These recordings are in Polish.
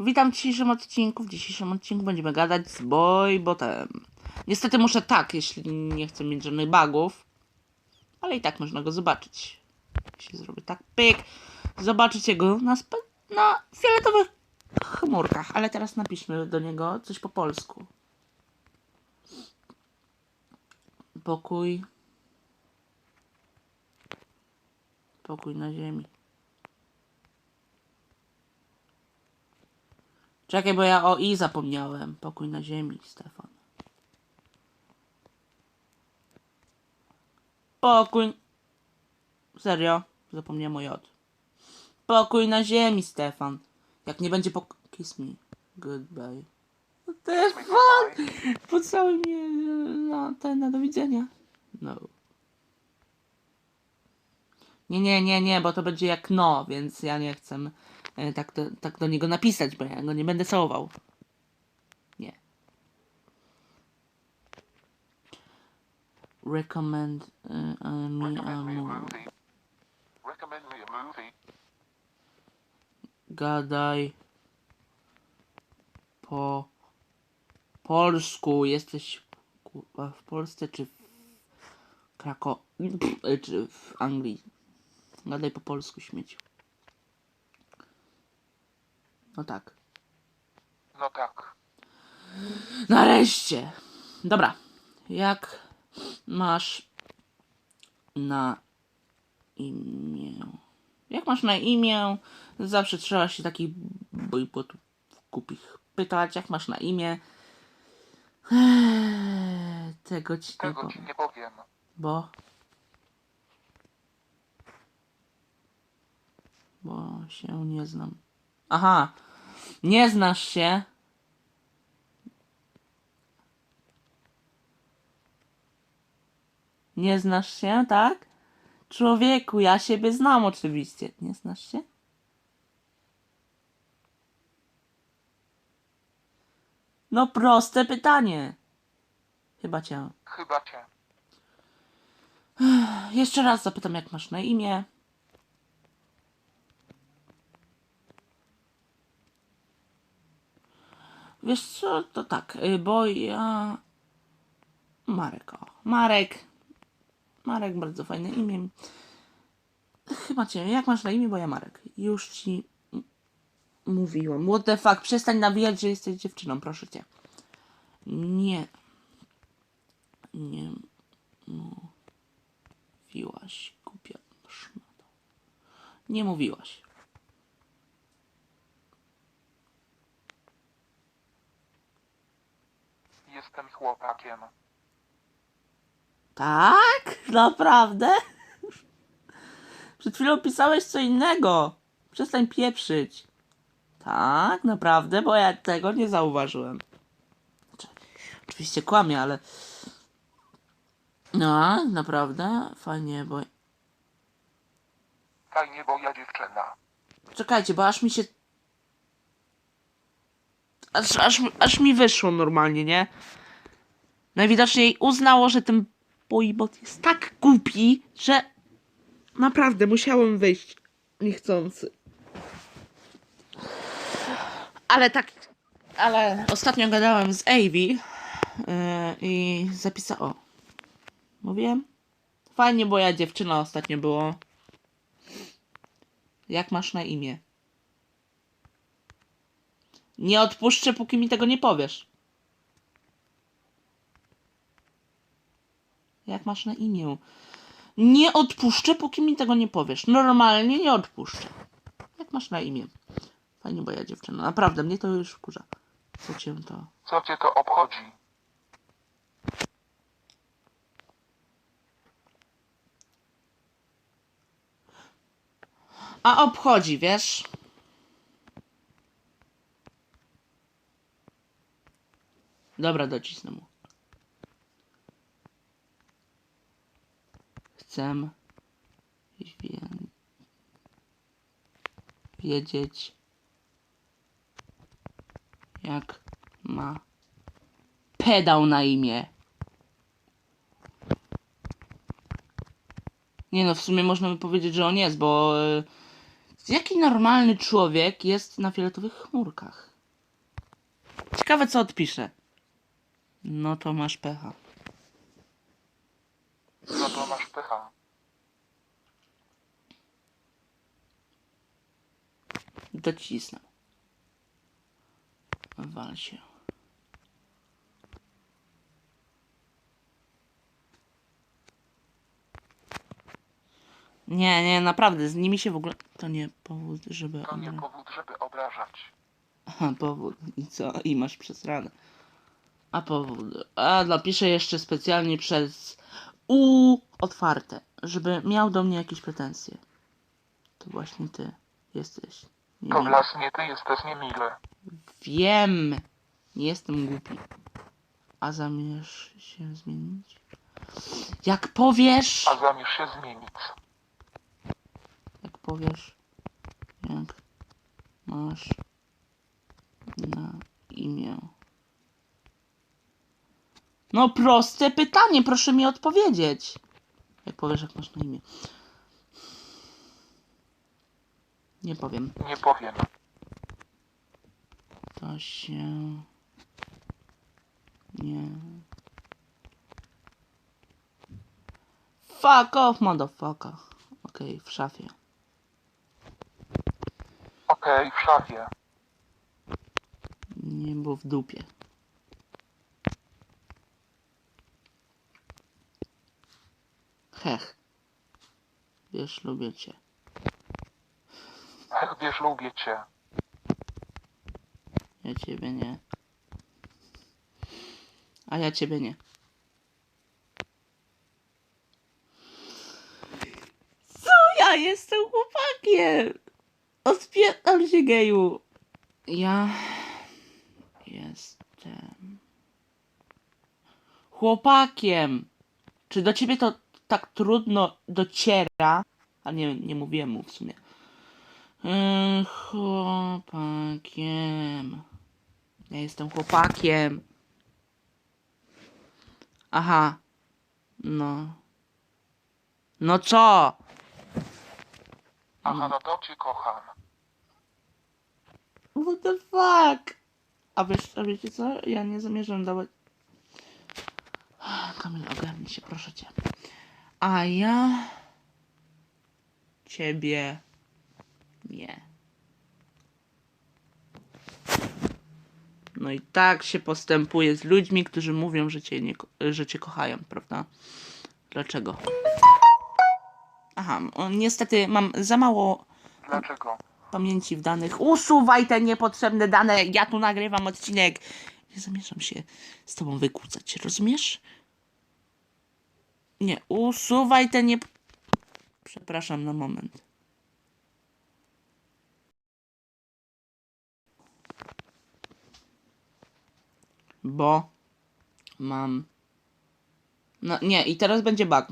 Witam w dzisiejszym odcinku. W dzisiejszym odcinku będziemy gadać z Boybotem. Niestety muszę tak, jeśli nie chcę mieć żadnych bugów. Ale i tak można go zobaczyć. Jeśli zrobię tak, pyk. Zobaczycie go na, na fioletowych chmurkach. Ale teraz napiszmy do niego coś po polsku. Pokój. Pokój na ziemi. Czekaj, bo ja o i zapomniałem. Pokój na ziemi, Stefan. Pokój. Serio? Zapomniałem o J. Pokój na ziemi, Stefan. Jak nie będzie pok... Kiss me. Goodbye. Stefan! Pocałuj mnie na ten, na do widzenia. No. Nie, nie, nie, nie, bo to będzie jak no, więc ja nie chcę tak do, tak do niego napisać, bo ja go nie będę całował. Nie. Recommend uh, me a movie. movie. Recommend me a movie. Gadaj po polsku. Jesteś kurwa, w Polsce czy w Krako... Pff, czy w Anglii? Gadaj po polsku, śmieciu. No tak. No tak. Nareszcie! Dobra. Jak masz na imię? Jak masz na imię? Zawsze trzeba się takich bojbotów kupich pytać. Jak masz na imię? Eee, Tego ci nie Tego ci powiem. nie powiem. Bo... Bo się nie znam. Aha! Nie znasz się? Nie znasz się, tak? Człowieku, ja siebie znam oczywiście. Nie znasz się? No proste pytanie. Chyba cię. Chyba cię. Jeszcze raz zapytam, jak masz na imię. Wiesz co, to tak, y, bo ja... Marek, o. Marek. Marek, bardzo fajne imię. Chyba cię, jak masz na imię, bo ja Marek. Już ci m- mówiłem. What the fuck, przestań nawijać, że jesteś dziewczyną, proszę cię. Nie. Nie mówiłaś, głupia szmato. Nie mówiłaś. Jestem chłopakiem. Tak? Naprawdę? Przed chwilą pisałeś co innego. Przestań pieprzyć. Tak, naprawdę, bo ja tego nie zauważyłem. Znaczy, Oczywiście kłamie, ale... No, naprawdę, fajnie, bo... Fajnie, bo ja dziewczyna. Czekajcie, bo aż mi się... Aż, aż, aż mi wyszło normalnie, nie? Najwidoczniej uznało, że ten boybot jest tak głupi, że naprawdę musiałem wyjść niechcący. Ale tak... Ale ostatnio gadałem z Avi yy, i zapisał... O, mówiłem? Fajnie, bo ja dziewczyna ostatnio było. Jak masz na imię? Nie odpuszczę, póki mi tego nie powiesz. Jak masz na imię? Nie odpuszczę, póki mi tego nie powiesz. Normalnie nie odpuszczę. Jak masz na imię? Fajnie, bo ja dziewczyna. Naprawdę, mnie to już wkurza. Co cię to... Co cię to obchodzi? A obchodzi, wiesz? Dobra, docisnę mu. Chcę wie... wiedzieć, jak ma pedał na imię. Nie no, w sumie można by powiedzieć, że on jest, bo e, Jaki normalny człowiek jest na fioletowych chmurkach? Ciekawe, co odpisze. No to masz pecha. No to masz pecha. Docisnę. Wal się. Nie, nie, naprawdę, z nimi się w ogóle... To nie powód, żeby... To nie powód, żeby obrażać. Aha, powód. I co? I masz przesranę. A powód. A napiszę jeszcze specjalnie przez U otwarte, żeby miał do mnie jakieś pretensje. To właśnie ty jesteś. To niemiły. właśnie ty jesteś niemile. Wiem. Nie jestem głupi. A zamierz się zmienić? Jak powiesz... A zamierz się zmienić. Jak powiesz... Jak masz na imię? No proste pytanie, proszę mi odpowiedzieć. Jak powiesz, jak masz na imię? Nie powiem. Nie powiem. To się nie. Fuck off, motherfucker. Okej, w szafie. Okej, w szafie. Nie było w dupie. Hech. Wiesz, lubię cię. Ech, wiesz, lubię cię. Ja ciebie nie. A ja ciebie nie. Co ja jestem chłopakiem? Odpierdol się geju. Ja jestem chłopakiem. Czy do ciebie to tak trudno dociera? A nie, nie mówiłem mu w sumie. Yy, chłopakiem. Ja jestem chłopakiem. Aha. No. No co? Aha, no to cię kocham. What the fuck? A wiesz, a wiecie co? Ja nie zamierzam dawać... Kamil, ogarnij się, proszę cię. A ja... Ciebie... Nie. No i tak się postępuje z ludźmi, którzy mówią, że cię, nie, że cię kochają, prawda? Dlaczego? Aha, o, niestety mam za mało Dlaczego? pamięci w danych. Usuwaj te niepotrzebne dane. Ja tu nagrywam odcinek. Nie zamierzam się z tobą wykłócać, rozumiesz? Nie, usuwaj te nie... Przepraszam na moment. Bo mam... No nie, i teraz będzie bug.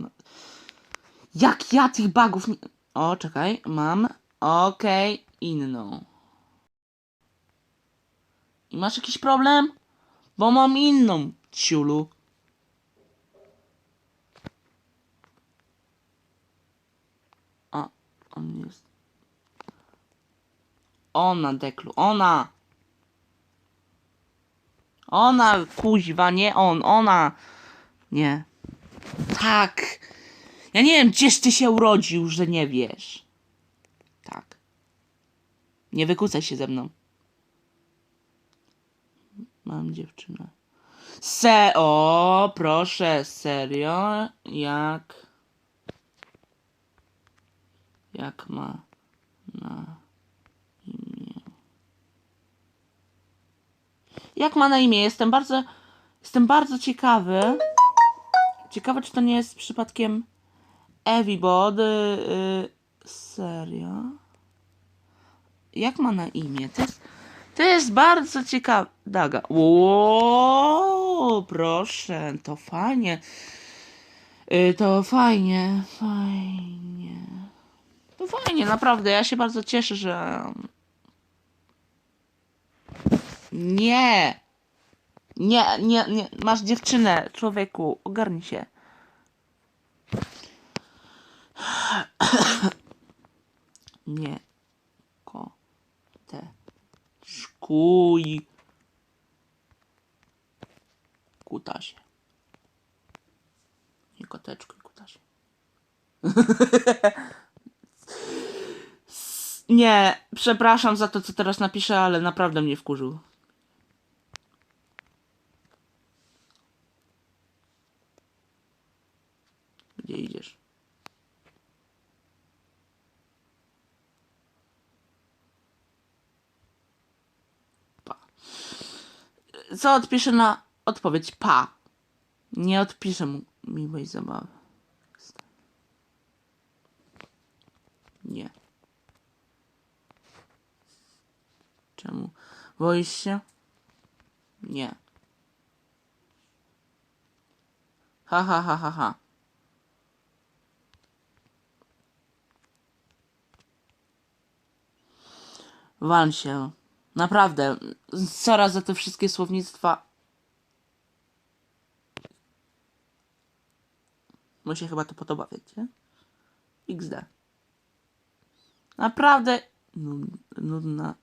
Jak ja tych bugów nie... O, czekaj, mam... Okej, inną. I masz jakiś problem? Bo mam inną, ciulu. A, on jest... Ona, Deklu, ona! Ona, kuźwa, nie on, ona! Nie. Tak! Ja nie wiem, gdzieś ty się urodził, że nie wiesz. Tak. Nie wykucaj się ze mną. Mam dziewczynę. Se, o, proszę, serio? Jak? Jak ma na Jak ma na imię? Jestem bardzo, jestem bardzo ciekawy. Ciekawe, czy to nie jest przypadkiem Evibod. Yy, serio? Jak ma na imię? To jest, to jest bardzo ciekawe. Daga. Ło, proszę, to fajnie. Y, to fajnie, fajnie. To fajnie, naprawdę. Ja się bardzo cieszę, że. Nie! Nie, nie, nie. Masz dziewczynę, człowieku. Ogarnij się. Nie. te. Szkuj. Kutasie. Nie koteczku i kutasie. Nie, przepraszam za to, co teraz napiszę, ale naprawdę mnie wkurzył. Gdzie idziesz? Pa. Co odpiszę na odpowiedź pa? Nie odpiszę mu miłej zabawy. Nie. Czemu? Boisz się? Nie. Ha, ha, ha, ha, ha. Wal się. Naprawdę. Coraz za te wszystkie słownictwa. Mu się chyba to podoba, wiecie? XD. Naprawdę nud- nudna.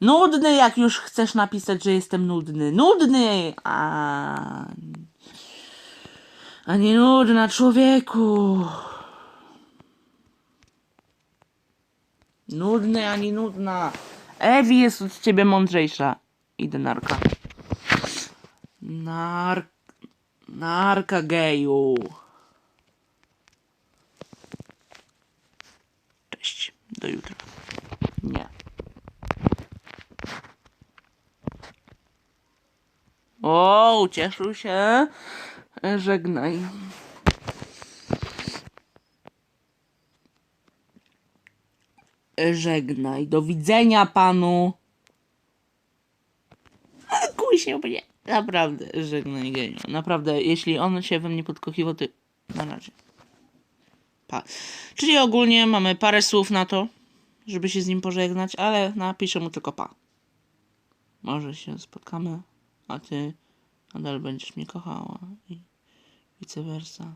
Nudny, jak już chcesz napisać, że jestem nudny. Nudny! A, a nie nudna, człowieku. Nudny, ani nudna. Ewi jest od ciebie mądrzejsza. Idę narka. Nar... Narka geju. Cześć. Do jutra. Nie. O, ucieszył się. Żegnaj. Żegnaj. Do widzenia panu. Kuj się mnie. Naprawdę, żegnaj geniu. Naprawdę, jeśli on się we mnie podkochiwał, ty... Na razie. Pa. Czyli ogólnie mamy parę słów na to, żeby się z nim pożegnać, ale napiszę mu tylko pa. Może się spotkamy, a ty nadal będziesz mnie kochała i vice versa.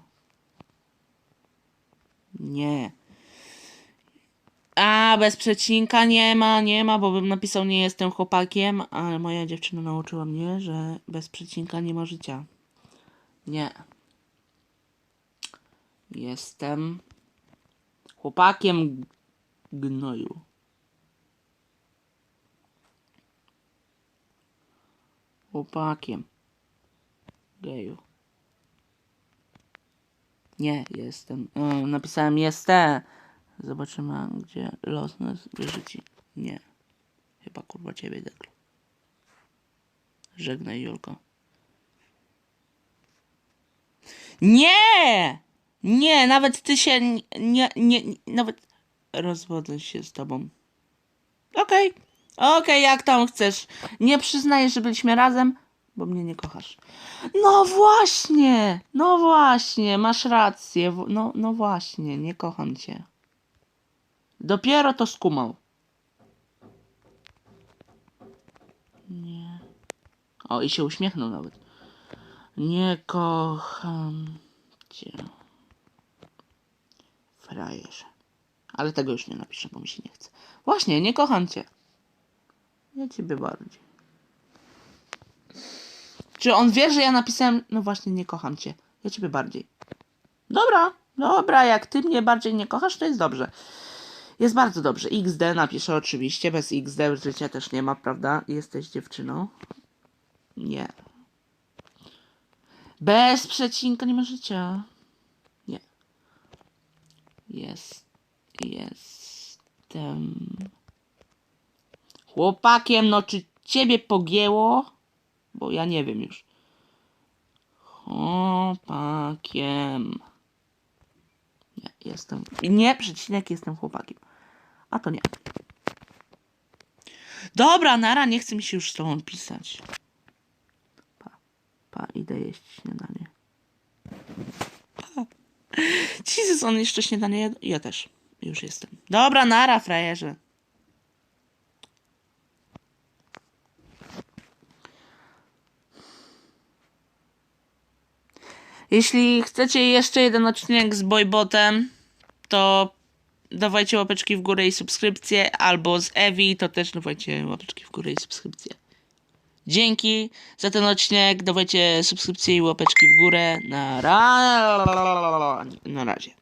Nie. A, bez przecinka nie ma, nie ma, bo bym napisał nie jestem chłopakiem, ale moja dziewczyna nauczyła mnie, że bez przecinka nie ma życia. Nie. Jestem chłopakiem gnoju. Chłopakiem geju. Nie, jestem. E, napisałem jestem. Zobaczymy, gdzie los nas wyrzuci. Nie. Chyba kurwa ciebie, Deklu. Żegnaj, Julko. Nie! Nie, nawet ty się nie, nie, nie nawet rozwodzę się z tobą. Okej, okej, jak tam chcesz. Nie przyznajesz, że byliśmy razem, bo mnie nie kochasz. No właśnie, no właśnie, masz rację. No, no właśnie, nie kocham cię. Dopiero to skumał. Nie. O, i się uśmiechnął nawet. Nie kocham cię. Frajerze. Ale tego już nie napiszę, bo mi się nie chce. Właśnie, nie kocham cię. Ja ciebie bardziej. Czy on wie, że ja napisałem, no właśnie, nie kocham cię. Ja ciebie bardziej. Dobra, dobra, jak ty mnie bardziej nie kochasz, to jest dobrze. Jest bardzo dobrze. XD napiszę oczywiście, bez XD życia też nie ma, prawda? Jesteś dziewczyną. Nie. Bez przecinka nie ma życia. Nie. Jest. Jestem. Chłopakiem, no czy ciebie pogięło? Bo ja nie wiem już. Chłopakiem. Jestem. Nie, przecinek, jestem chłopakiem. A to nie. Dobra, nara, nie chce mi się już z tobą pisać. Pa, pa, idę jeść śniadanie. Pa. Jezus, on jeszcze śniadanie? Ja też. Już jestem. Dobra, nara, frajerze. Jeśli chcecie jeszcze jeden odcinek z Boybotem, to dawajcie łapeczki w górę i subskrypcję, albo z Ewi, to też dawajcie łapeczki w górę i subskrypcję. Dzięki za ten odcinek, dawajcie subskrypcję i łapeczki w górę. Na, ra... na razie.